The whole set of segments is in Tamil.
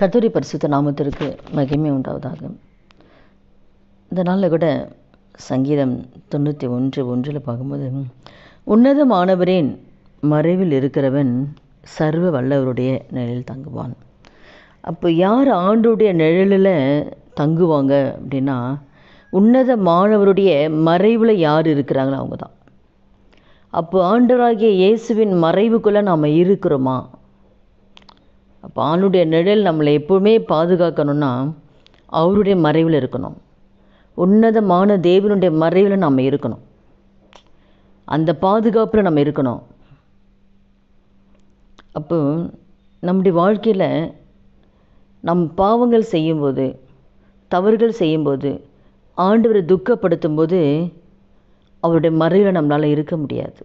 கர்த்தருடைய பரிசுத்த நாமத்திற்கு மகிமை உண்டாவதாக. இந்த நாளில் கூட சங்கீதம் தொண்ணூற்றி ஒன்று ஒன்றில் பார்க்கும்போது உன்னதமானவரின் மறைவில் இருக்கிறவன் சர்வ வல்லவருடைய நிழலில் தங்குவான். அப்போ யார் ஆண்டுடைய நிழலில் தங்குவாங்க அப்படின்னா உன்னதமானவருடைய மறைவில் யார் இருக்கிறாங்களோ அவங்க தான். அப்போ ஆண்டவராகிய இயேசுவின் மறைவுக்குள்ளே நாம் இருக்கிறோமா? அப்போ ஆணுடைய நிழல் நம்மளை எப்போவுமே பாதுகாக்கணும்னா அவருடைய மறைவில் இருக்கணும். உன்னதமான தேவனுடைய மறைவில் நம்ம இருக்கணும். அந்த பாதுகாப்பில் நம்ம இருக்கணும். அப்போ நம்முடைய வாழ்க்கையில் நம் பாவங்கள் செய்யும்போது தவறுகள் செய்யும்போது ஆண்டவரை துக்கப்படுத்தும் போது அவருடைய மறைவில் நம்மளால் இருக்க முடியாது.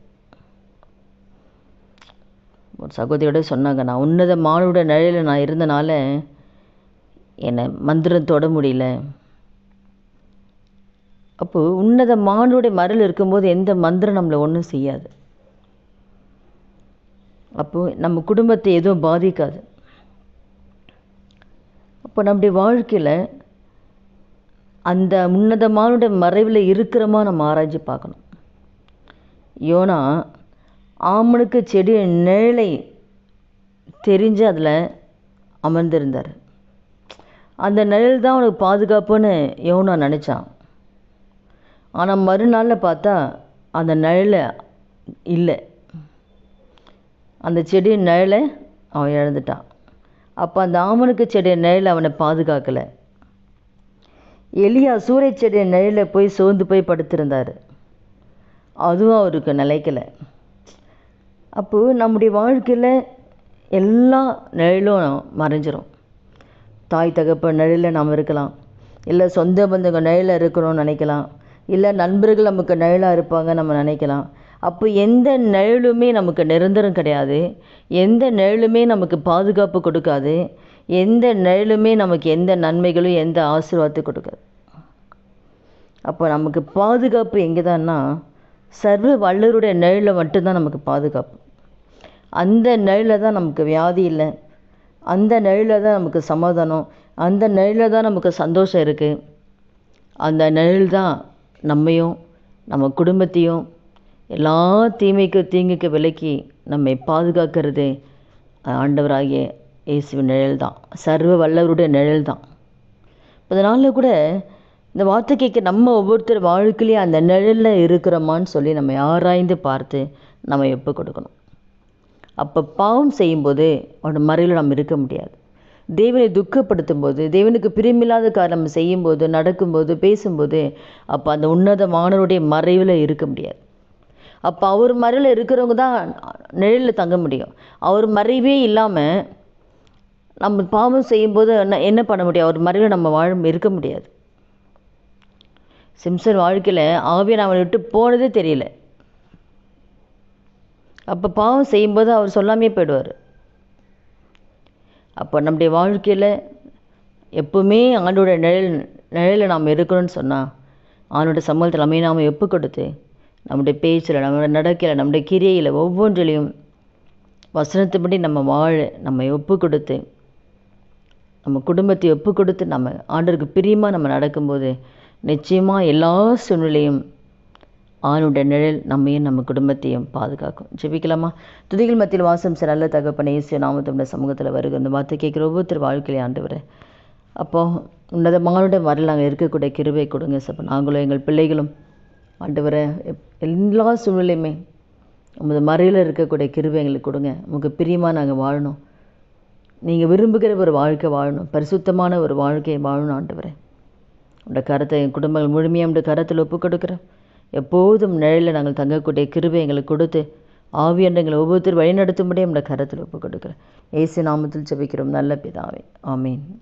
ஒரு சகோதரியோட சொன்னாங்க. நான் உன்னத மானுட நிழலில் நான் இருந்தனால என்னை மந்திரம் தொட முடியல. அப்போது உன்னத மானுடைய மரல் இருக்கும்போது எந்த மந்திரம் நம்மளை ஒன்றும் செய்யாது. அப்போது நம்ம குடும்பத்தை எதுவும் பாதிக்காது. அப்போ நம்முடைய வாழ்க்கையில் அந்த உன்னதமானுடைய மறைவில் இருக்கிறோமா நம்ம ஆராய்ச்சி பார்க்கணும். யோனா ஆமனுக்கு செடி நிழலை தெரிஞ்சு அதில் அமர்ந்திருந்தார். அந்த நிழல் தான் அவனுக்கு பாதுகாப்புன்னு யோனா நினச்சான். ஆனால் மறுநாளில் பார்த்தா அந்த நிழலை இல்லை. அந்த செடி நிழலை அவன் இழந்துட்டான். அப்போ அந்த ஆமனுக்கு செடிய நிழல் அவனை பாதுகாக்கலை. எலியா சூரிய செடிய நிழலில் போய் சோர்ந்து போய் படுத்திருந்தார். அதுவும் அவருக்கு நிலைக்கலை. அப்போது நம்முடைய வாழ்க்கையில் எல்லா நிழலும் மறைஞ்சிரும். தாய் தகப்ப நிழலில் நாம் இருக்கலாம். இல்லை சொந்த பந்தங்க நிழலில் இருக்கணும்னு நினைக்கலாம். இல்லை நண்பர்கள் நமக்கு நிழலாக இருப்பாங்க நம்ம நினைக்கலாம். அப்போ எந்த நிழலுமே நமக்கு நிரந்தரம் கிடையாது. எந்த நிழலுமே நமக்கு பாதுகாப்பு கொடுக்காது. எந்த நிழலுமே நமக்கு எந்த நன்மைகளும் எந்த ஆசீர்வாதத்தையும் கொடுக்காது. அப்போ நமக்கு பாதுகாப்பு எங்கே தான்னா சர்வ வல்லருடைய நிழலில் மட்டும்தான் நமக்கு பாதுகாப்பு. அந்த நிழலில் தான் நமக்கு வியாதி இல்லை. அந்த நிழலில் தான் நமக்கு சமாதானம். அந்த நிழலில் தான் நமக்கு சந்தோஷம் இருக்குது அந்த நிழல் தான் நம்மையும் நம்ம குடும்பத்தையும் எல்லா தீமைக்கு தீங்குக்கு விலக்கி நம்மை பாதுகாக்கிறது. ஆண்டவராகிய இயேசுவின் நிழல் தான். சர்வ வல்லவருடைய நிழல் தான். அதனால் கூட இந்த வார்த்தை கேட்க நம்ம ஒவ்வொருத்தர் வாழ்க்கையிலேயே அந்த நிழலில் இருக்கிறோமான்னு சொல்லி நம்ம ஆராய்ந்து பார்த்து நம்ம எப்போ கொடுக்கணும்? அப்போ பாவம் செய்யும்போது அவனோட மறையில் நம்ம இருக்க முடியாது. தேவனை துக்கப்படுத்தும் போது தேவனுக்கு பிரியமில்லாத காரணம் நம்ம செய்யும்போது நடக்கும்போது பேசும்போது அப்போ அந்த உன்னதமானவருடைய மறைவில் இருக்க முடியாது. அப்போ அவர் மறைவில் இருக்கிறவங்க தான் நிழலில் தங்க முடியும். அவர் மறைவே இல்லாமல் நம்ம பாவம் செய்யும்போது என்ன என்ன பண்ண முடியும்? அவர் மறைவில் நம்ம வாழ இருக்க முடியாது. சிம்சன் வாழ்க்கையில் ஆவியன் அவனை விட்டு போனதே தெரியல. அப்போ பாவம் செய்யும்போது அவர் சொல்லாமே போயிடுவார். அப்போ நம்முடைய வாழ்க்கையில் எப்பவுமே ஆண்டோட நிழல் நிழலில் நாம் இருக்கணும்னு சொன்னால் ஆணோட சம்பளத்தில் நம்ம நாம் எப்போ கொடுத்து நம்முடைய பேச்சில் நம்மளோட நடக்கையில் நம்முடைய கிரியையில் ஒவ்வொன்றிலையும் வசனத்துப்படி நம்ம வாழ நம்ம ஒப்பு கொடுத்து நம்ம குடும்பத்தை ஒப்பு கொடுத்து நம்ம ஆண்டருக்கு பிரியமாக நம்ம நடக்கும்போது நிச்சயமாக எல்லா சூழ்நிலையும் ஆணுடைய நிழல் நம்மையும் நம்ம குடும்பத்தையும் பாதுகாக்கும். ஜெபிக்கலாமா? துதிகள் மத்தியில் வாசம் சார் நல்ல தகப்பனை இயேசு நாமத்தோட சமூகத்தில் வருக இந்த வார்த்தை கேட்குற ஒவ்வொருத்தர் வாழ்க்கையிலே ஆண்டு வர அப்போது உன்னதமானுடைய வரல நாங்கள் இருக்கக்கூடிய கிருவை கொடுங்க சப்போ நாங்களும் எங்கள் பிள்ளைகளும் ஆண்டு வர எல்லா சூழ்நிலையுமே உமது மறையில் இருக்கக்கூடிய கிருவை எங்களுக்கு கொடுங்க. உங்களுக்கு பிரியமாக நாங்கள் வாழணும். நீங்கள் விரும்புகிற ஒரு வாழ்க்கை வாழணும். பரிசுத்தமான ஒரு வாழ்க்கையை வாழணும் ஆண்டு வரேன் உடைய கருத்தை என் குடும்பங்கள் முழுமையாக உடைய கருத்தில் ஒப்பு கொடுக்குறோம் எப்போதும் நிழலில் நாங்கள் தங்கக்கூடிய கிருபை எங்களுக்கு கொடுத்து ஆவியன்று எங்களை ஒவ்வொருத்தர் வழிநடத்தும்படியே நம்முடைய கருத்தில் ஒப்பு கொடுக்குறேன் ஏசு நாமத்தில் ஜெபிக்கிறோம். நல்ல பிதாவே. ஆமீன்.